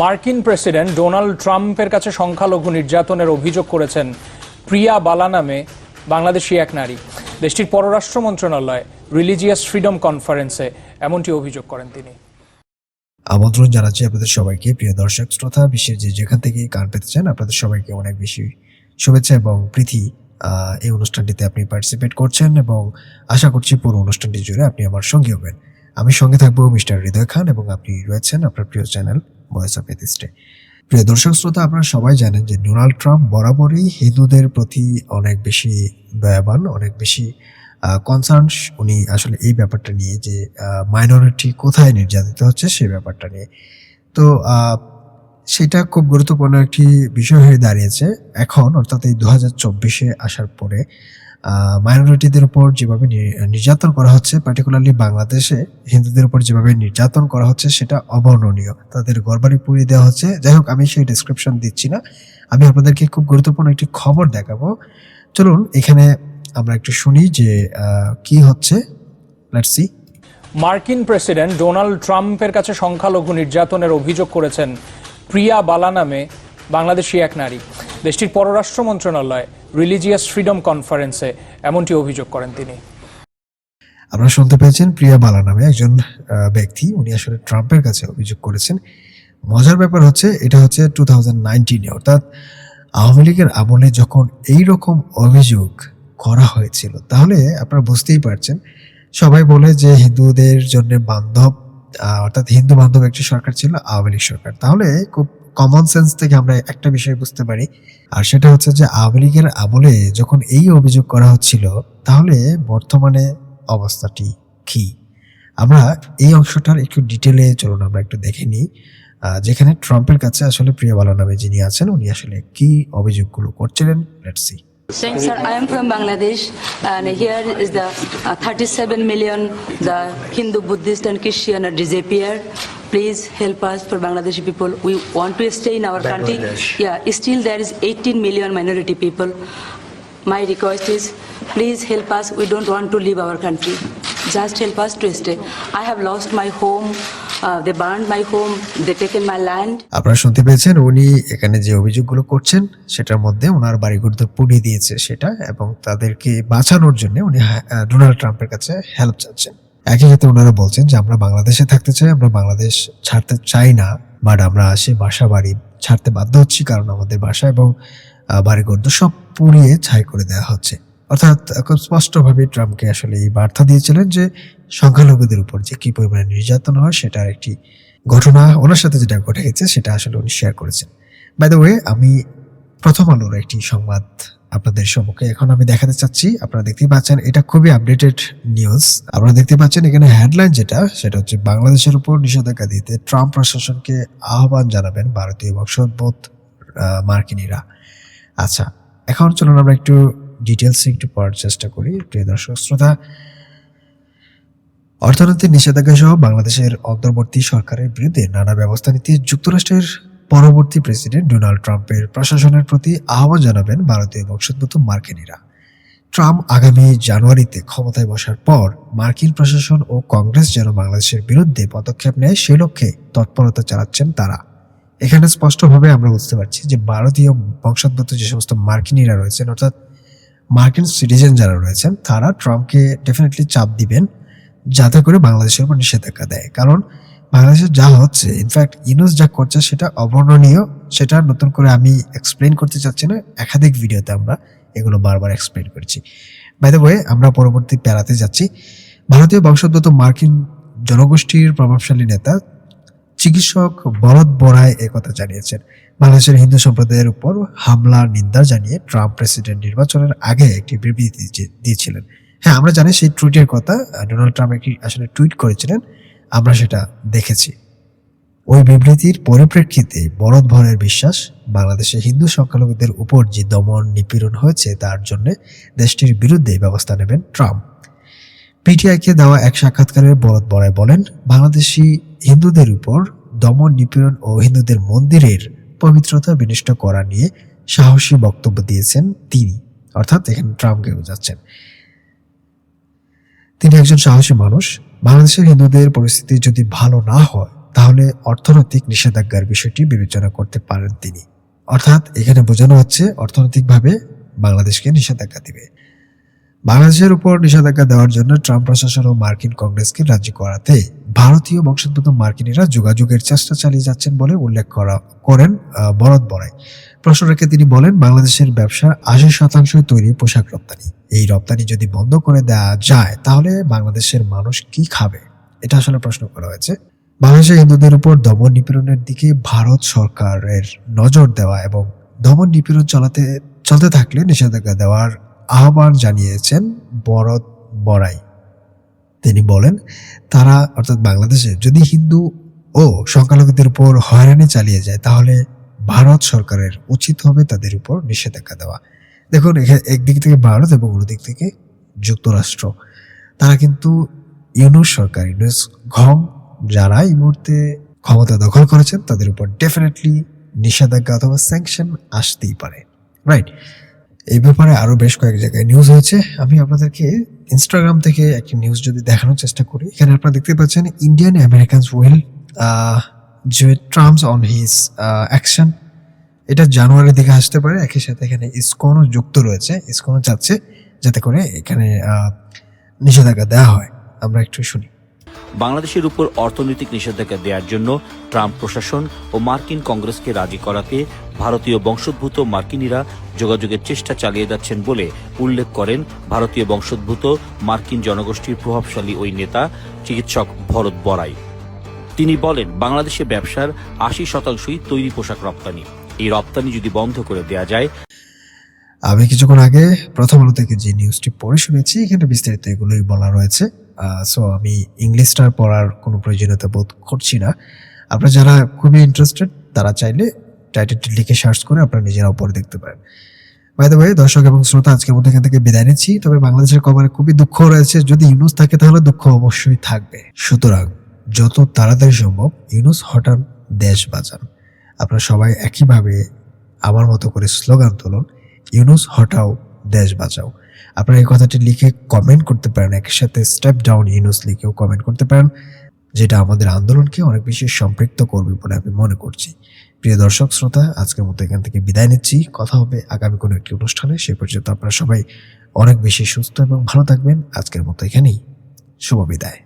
মার্কিন president Donald ট্রাম্পের কাছে সংখ্যালঘু নির্যাতনের অভিযোগ করেছেন প্রিয়া বালা নামে বাংলাদেশি এক নারী। দেশটির পররাষ্ট্র মন্ত্রণালয় রিলিজিয়াস ফ্রিডম কনফারেন্সে এমনটি অভিযোগ করেন তিনি। আমন্ত্রণ জানাচ্ছি আপনাদের সবাইকে। প্রিয় দর্শক, শ্রোতা, বিশ্বের যে যেখান থেকে কান পেতে চান আপনাদের সবাইকে অনেক বেশি শুভেচ্ছা এবং প্রীতি এই অনুষ্ঠানটিতে আপনি পার্টিসিপেট করছেন এবং আশা করছি পুরো অনুষ্ঠানটি জুড়ে আপনি আমার সঙ্গী হবেন। আমি সঙ্গে থাকব মিস্টার হৃদয় খান এবং আপনি রয়েছেন আপনার প্রিয় চ্যানেল ভয়েস অফ এথিস্টে প্রিয় দর্শক শ্রোতা, আপনারা সবাই জানেন যে ডোনাল্ড ট্রাম্প বরাবরই হিন্দুদের প্রতি অনেক বেশি দয়াবান, অনেক বেশি কনসার্ন উনি আসলে এই ব্যাপারটা নিয়ে যে মাইনরিটি কোথায় নির্যাতিত হচ্ছে সেই ব্যাপারটা নিয়ে। তো সেটা খুব গুরুত্বপূর্ণ একটি বিষয় হয়ে দাঁড়িয়েছে। এখন, অর্থাৎ এই দু চব্বিশে আসার পরে মাইনরিটিদের উপর যেভাবে নির্যাতন করা হচ্ছে পার্টিকুলারলি বাংলাদেশে, হিন্দুদের উপর যেভাবে নির্যাতন করা হচ্ছে, সেটা অবর্ণনীয়। তাদের গড়বাড়ি পুড়িয়ে দেওয়া হচ্ছে। যাই হোক, আমি সেই ডিসক্রিপশন দিচ্ছি না। আমি আপনাদেরকে খুব গুরুত্বপূর্ণ একটি খবর দেখাবো। চলুন, এখানে আমরা একটু শুনি যে কি হচ্ছে। লেটস সি মার্কিন প্রেসিডেন্ট ডোনাল্ড ট্রাম্পের কাছে সংখ্যালঘু নির্যাতনের অভিযোগ করেছেন প্রিয়া বালা নামে বাংলাদেশি এক নারী। দেশটির পররাষ্ট্র মন্ত্রণালয় রিলিজিয়াস ফ্রিডম কনফারেন্সে এমনটি অভিযোগ করেন তিনি। আপনারা শুনতে পেয়েছেন প্রিয়া বালা নামে একজন ব্যক্তি। উনি আসলে ট্রাম্পের কাছে অভিযোগ করেছেন। মজার ব্যাপার হচ্ছে, এটা হচ্ছে টু থাউজেন্ড অর্থাৎ আওয়ামী লীগের আমলে যখন এই রকম অভিযোগ করা হয়েছিল, তাহলে আপনারা বুঝতেই পারছেন, সবাই বলে যে হিন্দুদের জন্য বান্ধব অর্থাৎ হিন্দু বান্ধব একটি সরকার ছিল, আওয়ামী লীগ সরকার। তাহলে খুব কমন সেন্স থেকে আমরা একটা বিষয় বুঝতে পারি আর সেটা হচ্ছে যে আওয়ামী লীগের আমলে যখন এই অভিযোগ করা হচ্ছিল তাহলে বর্তমানে অবস্থাটি কি আমরা এই অংশটার একটু ডিটেলে চলুন আমরা একটু দেখে নিই যেখানে ট্রাম্পের কাছে আসলে প্রিয়বালা নামে যিনি আছেন উনি আসলে কি অভিযোগগুলো করছিলেন let's see Thanks, sir. I am from Bangladesh, and here is the uh, 37 million the Hindu, Buddhist, and Christian are disappeared. Please help us for Bangladeshi people. We want to stay in our country. Yeah, still there is 18 million minority people. My request is, please help us. We don't want to leave our country. Just help us to stay. I have lost my home. Uh, they burned my home. They taken my land. আপনারা শুনতে পেয়েছেন উনি এখানে যে অভিযোগগুলো করছেন সেটার মধ্যে ওনার বাড়িঘর তো পুড়িয়ে দিয়েছে সেটা এবং তাদেরকে বাঁচানোর জন্য উনি ডোনাল্ড ট্রাম্পের কাছে হেল্প চাচ্ছেন একই সাথে ওনারা বলছেন যে আমরা বাংলাদেশে থাকতে চাই, আমরা বাংলাদেশ ছাড়তে চাই না। বাট আমরা আসে বাসা বাড়ি ছাড়তে বাধ্য হচ্ছি কারণ আমাদের বাসা এবং বাড়িঘর তো সব পুড়িয়ে ছাই করে দেওয়া হচ্ছে। অর্থাৎ খুব স্পষ্টভাবে ট্রাম্পকে আসলে এই বার্তা দিয়েছিলেন যে সংখ্যালঘুদের উপর যে কী পরিমাণে নির্যাতন হয় সেটার একটি ঘটনা ওনার সাথে যেটা ঘটে গেছে সেটা আসলে উনি শেয়ার করেছেন। বাই দ্য ওয়ে আমি প্রথম আলোর একটি সংবাদ আপনাদের সম্মুখে। এখন আমি দেখাতে চাচ্ছি, আপনারা দেখতেই পাচ্ছেন, এটা খুবই আপডেটেড নিউজ আপনারা দেখতে পাচ্ছেন এখানে হেডলাইন যেটা, সেটা হচ্ছে বাংলাদেশের উপর নিষেধাজ্ঞা দিতে ট্রাম্প প্রশাসনকে আহ্বান জানাবেন ভারতীয় বংশোদ্ভূত মার্কিনীরা। আচ্ছা এখন চলুন আমরা একটু ডিটেলসে একটু পড়ার চেষ্টা করি। প্রিয় দর্শক, শ্রোতা, অর্থনৈতিক নিষেধাজ্ঞা সহ বাংলাদেশের অন্তর্বর্তী সরকারের বিরুদ্ধে নানা ব্যবস্থা নিতে যুক্তরাষ্ট্রের পরবর্তী প্রেসিডেন্ট ডোনাল্ড ট্রাম্পের প্রশাসনের প্রতি আহ্বান জানাবেন ভারতীয় বংশোদ্ভূত মার্কিনীরা। ট্রাম্প আগামী জানুয়ারিতে ক্ষমতায় বসার পর মার্কিন প্রশাসন ও কংগ্রেস যেন বাংলাদেশের বিরুদ্ধে পদক্ষেপ নেয়, সে লক্ষ্যে তৎপরতা চালাচ্ছেন তারা। এখানে স্পষ্টভাবে আমরা বুঝতে পারছি যে ভারতীয় বংশোদ্ভূত যে সমস্ত মার্কিনীরা রয়েছেন, অর্থাৎ মার্কিন সিটিজেন যারা রয়েছেন, তারা ট্রাম্পকে ডেফিনেটলি চাপ দিবেন, যাতে করে বাংলাদেশের উপর নিষেধাজ্ঞা দেয়। কারণ বাংলাদেশে যা হচ্ছে ইনফ্যাক্ট ইউনুস যা করছে সেটা অবর্ণনীয়, সেটা নতুন করে আমি এক্সপ্লেন করতে চাচ্ছি না, একাধিক ভিডিওতে আমরা এগুলো বারবার এক্সপ্লেন করেছি। বাই ওয়ে আমরা পরবর্তী প্যারাতে যাচ্ছি। ভারতীয় বংশোদ্ভূত মার্কিন জনগোষ্ঠীর প্রভাবশালী নেতা, চিকিৎসক বরদ বরায় একথা জানিয়েছেন। বাংলাদেশের হিন্দু সম্প্রদায়ের উপর হামলার নিন্দা জানিয়ে ট্রাম্প প্রেসিডেন্ট নির্বাচনের আগে একটি বিবৃতি দিয়েছিলেন। হ্যাঁ আমরা জানি সেই টুইটের কথা ডোনাল্ড ট্রাম্প একটি আসলে টুইট করেছিলেন। আমরা সেটা দেখেছি। ওই বিবৃতির পরিপ্রেক্ষিতে বরদ ভরের বিশ্বাস বাংলাদেশে হিন্দু সংখ্যালঘুদের উপর যে দমন নিপীড়ন হয়েছে, তার জন্য দেশটির বিরুদ্ধে ব্যবস্থা নেবেন ট্রাম্প। পিটিআইকে দেওয়া এক সাক্ষাৎকারে বরদ বরায় বলেন, বাংলাদেশি হিন্দুদের উপর দমন নিপীড়ন ও হিন্দুদের মন্দিরের পবিত্রতা বিনষ্ট করা নিয়ে সাহসী বক্তব্য দিয়েছেন তিনি। অর্থাৎ এখানে ট্রাম্পকে বোঝাচ্ছেন। তিনি একজন সাহসী মানুষ বাংলাদেশের হিন্দুদের পরিস্থিতি যদি ভালো না হয়, তাহলে অর্থনৈতিক নিষেধাজ্ঞার বিষয়টি বিবেচনা করতে পারেন তিনি। অর্থাৎ এখানে বোঝানো হচ্ছে, অর্থনৈতিকভাবে বাংলাদেশকে নিষেধাজ্ঞা দিবে। বাংলাদেশের উপর নিষেধাজ্ঞা দেওয়ার জন্য ট্রাম্প প্রশাসন ও মার্কিন কংগ্রেসকে রাজি করাতে ভারতীয় বংশোদ্ভূত মার্কিনীরা যোগাযোগের চেষ্টা চালিয়ে যাচ্ছেন বলে উল্লেখ করা করেন আহ, বরদ বড়াই। প্রশ্ন রেখে তিনি বলেন বাংলাদেশের ব্যবসার আশি শতাংশ তৈরি পোশাক রপ্তানি। এই রপ্তানি যদি বন্ধ করে দেওয়া যায় তাহলে বাংলাদেশের মানুষ কি খাবে? এটা আসলে প্রশ্ন করা হয়েছে। বাংলাদেশের হিন্দুদের উপর দমন নিপীড়নের দিকে ভারত সরকারের নজর দেওয়া এবং দমন নিপীড়ন চালাতে চলতে থাকলে নিষেধাজ্ঞা দেওয়ার আহ্বান জানিয়েছেন বরদ বড়াই। তিনি বলেন, তারা অর্থাৎ বাংলাদেশে যদি হিন্দু ও সংখ্যালঘুদের উপর হয়রানি চালিয়ে যায়, তাহলে ভারত সরকারের উচিত হবে তাদের উপর নিষেধাজ্ঞা দেওয়া। দেখুন একদিক থেকে ভারত এবং অন্যদিক থেকে যুক্তরাষ্ট্র। তারা কিন্তু ইউনুস সরকার, ইউনুস ঘং যারা এই মুহূর্তে ক্ষমতা দখল করেছেন, তাদের উপর ডেফিনেটলি নিষেধাজ্ঞা অথবা স্যাংশন আসতেই পারে। রাইট এই ব্যাপারে আরও বেশ কয়েক জায়গায় নিউজ হয়েছে। আমি আপনাদেরকে ইনস্টাগ্রাম থেকে একটি নিউজ যদি দেখানোর চেষ্টা করি, এখানে আপনারা দেখতে পাচ্ছেন ইন্ডিয়ান আমেরিকানস উইল যে ট্রাম্পস অন হিজ অ্যাকশন এটা জানুয়ারির দিকে আসতে পারে। একই সাথে এখানে ইসকনও যুক্ত রয়েছে। ইসকনও চাচ্ছে যাতে করে এখানে নিষেধাজ্ঞা দেওয়া হয়। আমরা একটু শুনি। বাংলাদেশের উপর অর্থনৈতিক নিষেধাজ্ঞা দেওয়ার জন্য ট্রাম্প প্রশাসন ও মার্কিন কংগ্রেসকে রাজি করাতে ভারতীয় বংশোদ্ভূত মার্কিনীরা যোগাযোগের চেষ্টা চালিয়ে যাচ্ছেন বলে উল্লেখ করেন ভারতীয় বংশোদ্ভূত মার্কিন জনগোষ্ঠীর প্রভাবশালী ওই নেতা, চিকিৎসক ভরত বড়াই। তিনি বলেন, বাংলাদেশে ব্যবসার আশি শতাংশই তৈরি পোশাক রপ্তানি। এই রপ্তানি যদি বন্ধ করে দেয়া যায়, আমি কিছুক্ষণ আগে প্রথম আলো থেকে যে নিউজটি পড়ে শুনেছি, এখানে বিস্তারিত এগুলোই বলা রয়েছে। সো আমি ইংলিশটার পড়ার কোনো প্রয়োজনীয়তা বোধ করছি না। আপনারা যারা খুবই ইন্টারেস্টেড তারা চাইলে টাইটেলটি লিখে সার্চ করে আপনারা নিজেরাও পড়ে দেখতে পারেন। বাই দ্য ওয়ে দর্শক এবং শ্রোতা, আজকের মধ্যে এখান থেকে বিদায় নিচ্ছি। তবে বাংলাদেশের খবরে খুবই দুঃখ রয়েছে। যদি ইউনুস থাকে তাহলে দুঃখ অবশ্যই থাকবে। সুতরাং যত তাড়াতাড়ি সম্ভব ইউনুস হঠাৎ দেশ বাঁচান। আপনারা সবাই একইভাবে আমার মতো করে স্লোগান তুলুন, ইউনুস হটাও দেশ বাঁচাও। আপনারা এই কথাটি লিখে কমেন্ট করতে পারেন। একই সাথে স্টেপ ডাউন ইউনুস লিখেও কমেন্ট করতে পারেন, যেটা আমাদের আন্দোলনকে অনেক বেশি সম্পৃক্ত করবে বলে আমি মনে করছি। প্রিয় দর্শক, শ্রোতা, আজকের মতো এখান থেকে বিদায় নিচ্ছি। কথা হবে আগামী কোনো একটি অনুষ্ঠানে। সে পর্যন্ত আপনারা সবাই অনেক বেশি সুস্থ এবং ভালো থাকবেন। আজকের মতো এখানেই শুভ বিদায়।